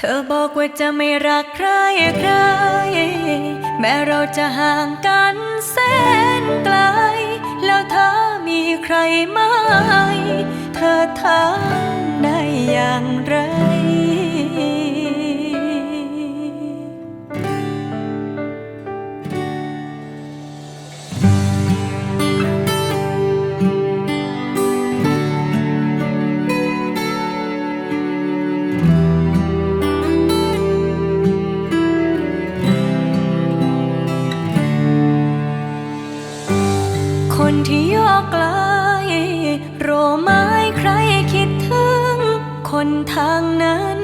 เธอบอกว่าจะไม่รักใครใคร แม้เราจะห่างกันแสนไกล แล้วเธอมีใครไหมเธอ คนที่ยอกไกลโรไม้ใครคิดถึง คนทางนั้น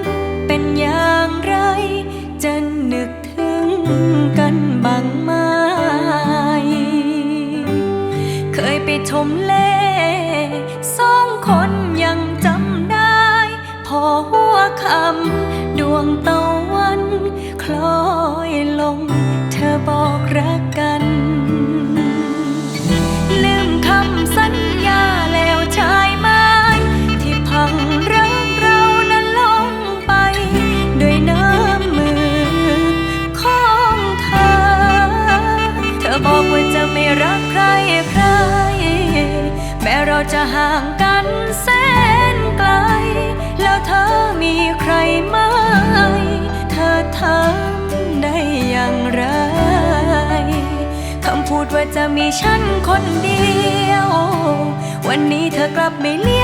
เป็นอย่างไร จะนึกถึงกันบ้างไหมเคยไปชมเล่สองคนยังจำได้ พอหัวคำดวงตะวัน คล้อยลง เธอบอกรัก รักใครใคร แม้เราจะห่างกันแสนไกล แล้วเธอมีใครไหม เธอทำได้อย่างไรคำพูดว่าจะมีฉันคนเดียว วันนี้เธอกลับไม่เลี้ย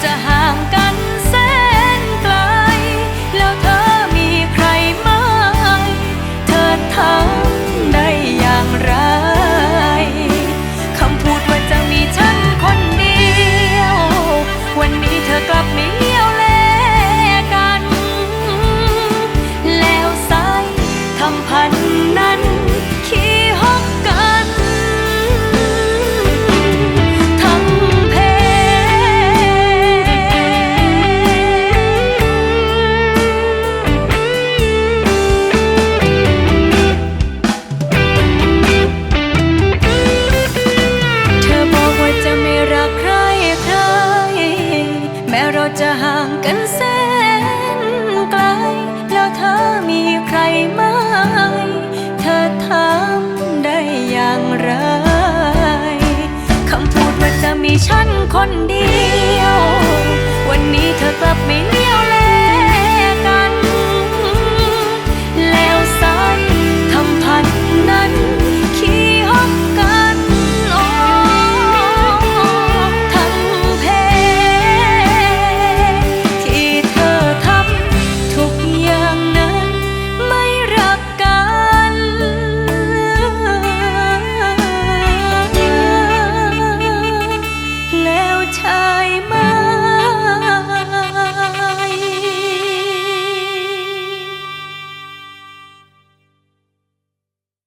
แม้เจะห่างกันแสนไกล แล้วเธอมีใครไหม เธอทำได้อย่างไร คำพูดว่าจะมีฉันคนเดียว วันนี้เธอกลับไม่เลี้ยวเลย